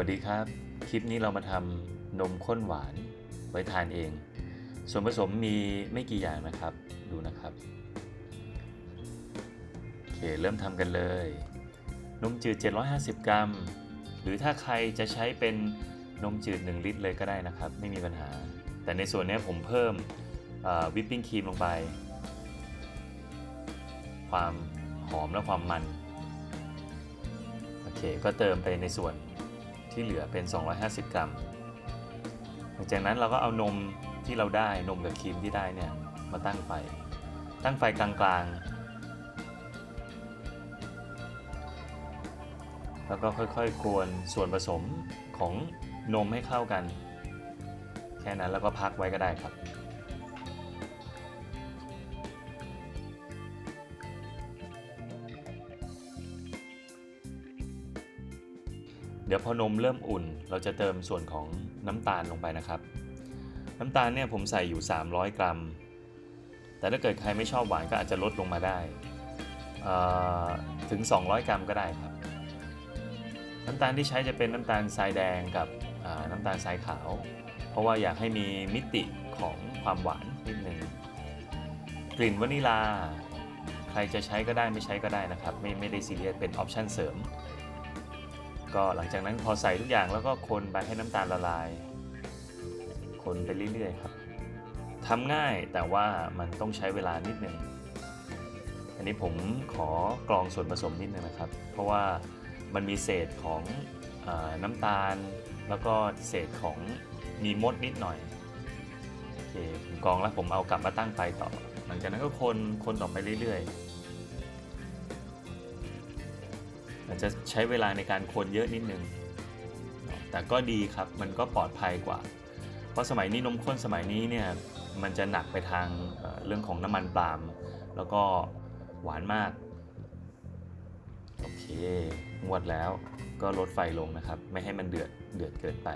วัสดีครับ คลิปนี้เรามาทำนมข้นหวานไว้ทานเอง ส่วนผสมมีไม่กี่อย่างนะครับ ดูนะครับ โอเค เริ่มทำกันเลย นมจืด 750 กรัม หรือถ้าใครจะใช้เป็นนมจืด 1 ลิตรเลยก็ได้นะครับ ไม่มีปัญหา แต่ในส่วนนี้ผมเพิ่มวิปปิ้งครีมลงไป ความหอมและความมัน โอเค ก็เติมไปในส่วน ที่เหลือเป็น 250 กรัม หลังจากนั้นเราก็เอานมที่เราได้นมกับครีมที่ได้เนี่ยมาตั้งไฟ ตั้งไฟกลางๆ แล้วก็ค่อยๆกวนส่วนผสมของนมให้เข้ากัน แค่นั้นแล้วก็พักไว้ก็ได้ครับ เดี๋ยวพอนมเริ่มอุ่น เราจะเติมส่วนของน้ำตาลลงไปนะครับ น้ำตาลเนี่ยผมใส่อยู่ 300 กรัม แต่ถ้าเกิดใครไม่ชอบหวานก็อาจจะลดลงมาได้ถึง 200 กรัมก็ได้ครับ น้ำตาลที่ใช้จะเป็นน้ำตาลทรายแดงกับน้ำตาลทรายขาว เพราะว่าอยากให้มีมิติของความหวานนิดนึงกลิ่นวานิลา ใครจะใช้ก็ได้ไม่ใช้ก็ได้นะครับ ไม่ไม่ได้ซีเรียสเป็นออปชั่นเสริม ก็หลังจากนั้นพอใส่ทุกอย่างแล้วก็คนไปให้น้ำตาลละลาย คนไปเรื่อยๆครับทำง่ายแต่ว่ามันต้องใช้เวลานิดนึงอันนี้ผมขอกรองส่วนผสมนิดนึงนะครับ เพราะว่ามันมีเศษของอน้ำตาล แล้วก็เศษของมีมดนิดหน่อยโอเคผมกรองแล้วผมเอากลับมาตั้งไฟต่อ หลังจากนั้นก็คนคนต่อไปเรื่อยๆ อาจจะใช้เวลาในการคนเยอะนิดนึง แต่ก็ดีครับ มันก็ปลอดภัยกว่า เพราะสมัยนี้นมข้นสมัยนี้เนี่ย มันจะหนักไปทางเรื่องของน้ำมันปาล์ม แล้วก็หวานมาก โอเค งวดแล้วก็ลดไฟลงนะครับ ไม่ให้มันเดือด เดือดเกินไป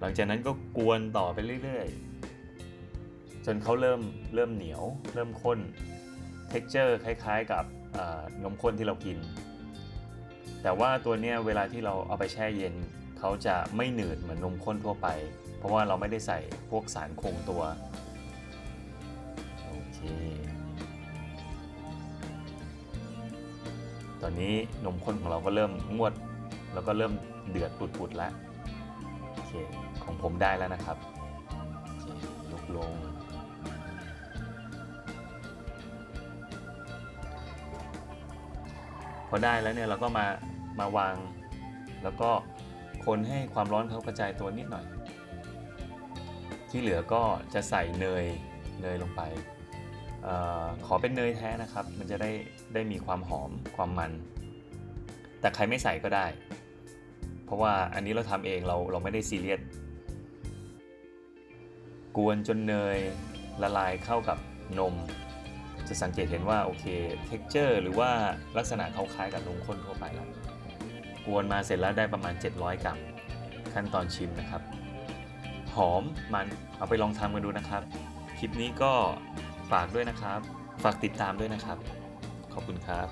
หลังจากนั้นก็กวนต่อไปเรื่อยๆ จนเขาเริ่มเริ่มเหนียว เริ่มข้น texture คล้ายๆ กับนมข้นที่เรากิน แต่ว่าตัวเนี้ยเวลาที่เราเอาไปแช่เย็นเขาจะไม่หนืดเหมือนนมข้นทั่วไป เพราะว่าเราไม่ได้ใส่พวกสารคงตัวโอเคตอนนี้นมข้นของเราก็เริ่มงวด แล้วก็เริ่มเดือดปุดๆแล้วโอเคของผมได้แล้วนะครับยกลงพอได้แล้วเนี่ยเราก็มา มาวาง แล้วก็คนให้ความร้อนเขากระจายตัวนิดหน่อย ที่เหลือก็จะใส่เนยเนยลงไปออขอเป็นเนยแท้นะครับ มันจะได้ได้มีความหอมความมัน แต่ใครไม่ใส่ก็ได้ เพราะว่าอันนี้เราทำเองเราเราไม่ได้ซีเรียสกวนจนเนยละลายเข้ากับนม จะสังเกตเห็นว่าโอเค texture หรือว่าลักษณะเขาคล้ายกับนมข้นทั่วไปแล้ว กวนมาเสร็จแล้วได้ประมาณ 700 กรัม ขั้นตอนชิมนะครับ หอมมันเอาไปลองทำกันดูนะครับ คลิปนี้ก็ฝากด้วยนะครับ ฝากติดตามด้วยนะครับ ขอบคุณครับ